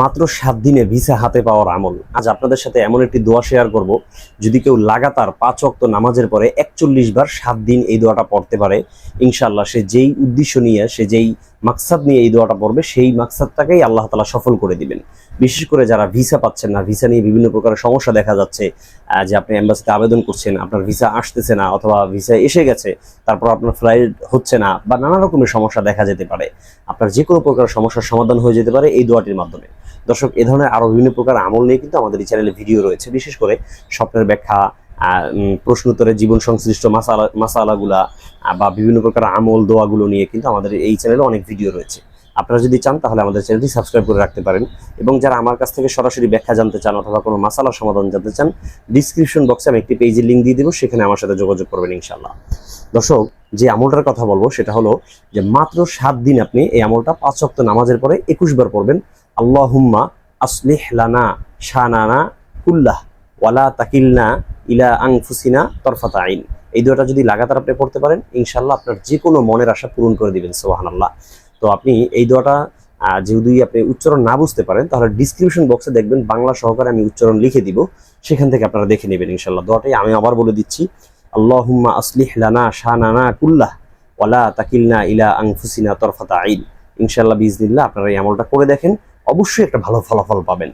মাত্র সাত দিনে ভিসা হাতে পাওয়ার আমল। আজ আপনাদের সাথে এমন একটি দোয়া শেয়ার করব। যদি কেউ লাগাতার পাঁচ অক্ত নামাজের পরে একচল্লিশ বার সাত দিন এই দোয়াটা পড়তে পারে ইনশাল্লাহ সে যেই উদ্দেশ্য নিয়ে, সে যেই মাকসাদ নিয়ে এই দোয়াটা পড়বে, সেই মাকসাদটাকেই আল্লাহ তালা সফল করে দিবেন। বিশেষ করে যারা ভিসা পাচ্ছেন না, ভিসা নিয়ে বিভিন্ন প্রকারের সমস্যা দেখা যাচ্ছে যে আপনি অ্যাম্বাসিতে আবেদন করছেন, আপনার ভিসা আসতেছে না অথবা ভিসা এসে গেছে, তারপর আপনার ফ্লাইট হচ্ছে না বা নানা রকমের সমস্যা দেখা যেতে পারে। আপনার যে কোনো প্রকার সমস্যার সমাধান হয়ে যেতে পারে এই দোয়াটির মাধ্যমে। দর্শক এ ধরনের আরও বিভিন্ন প্রকার আমল নিয়ে কিন্তু আমাদের এই চ্যানেলে ভিডিও রয়েছে। বিশেষ করে স্বপ্নের ব্যাখ্যা আহ, উম, প্রশ্ন উত্তরে জীবন সংশ্লিষ্ট মাসালা মাসালাগুলা বা বিভিন্ন প্রকার আমল দোয়াগুলো নিয়ে কিন্তু আমাদের এই চ্যানেলে অনেক ভিডিও রয়েছে। আপনারা যদি চান তাহলে আমাদের চ্যানেলটি সাবস্ক্রাইব করে রাখতে পারেন। এবং যারা আমার কাছ থেকে সরাসরি ব্যাখ্যা জানতে চান অথবা কোনো মাসালার সমাধান জানতে চান ডিসক্রিপশন বক্সে আমি একটি পেজের লিঙ্ক দিয়ে দেবো সেখানে আমার সাথে যোগাযোগ করবেন ইনশাল্লাহ দর্শক যে আমলটার কথা বলব সেটা হলো যে মাত্র সাত দিন আপনি এই আমলটা পাঁচ সপ্তাহ নামাজের পরে একুশ বার পড়বেন। আল্লাহুম্মা আসলিহ লানা শানানা কুল্লাহ ওয়ালা তাকিলনা ইলা আংফুসিনা তরফাতা আইন। এই দুটা যদি লাগাতার আপনি পড়তে পারেন ইনশাল্লাহ আপনার যে কোনো মনের আশা পূরণ করে দিবেন সোহানাল্লাহ তো আপনি এই দোয়াটা যদি আপনি উচ্চারণ না বুঝতে পারেন, তাহলে ডিসক্রিপশন বক্সে দেখবেন বাংলা সহকারে আমি উচ্চারণ লিখে দিব। সেখান থেকে আপনারা দেখে নেবেন ইনশাল্লাহ দোয়াটাই আমি আবার বলে দিচ্ছি। আল্লাহুম্মা আসলিহ লানা শানানা কুল্লাহ ওয়ালা তাকিলনা ইলা আংফুসিনা তরফাতা আইন। ইনশাল্লাহ বিজনিল্লাহ আপনারা এই আমলটা করে দেখেন, অবশ্যই একটা ভালো ফলাফল পাবেন।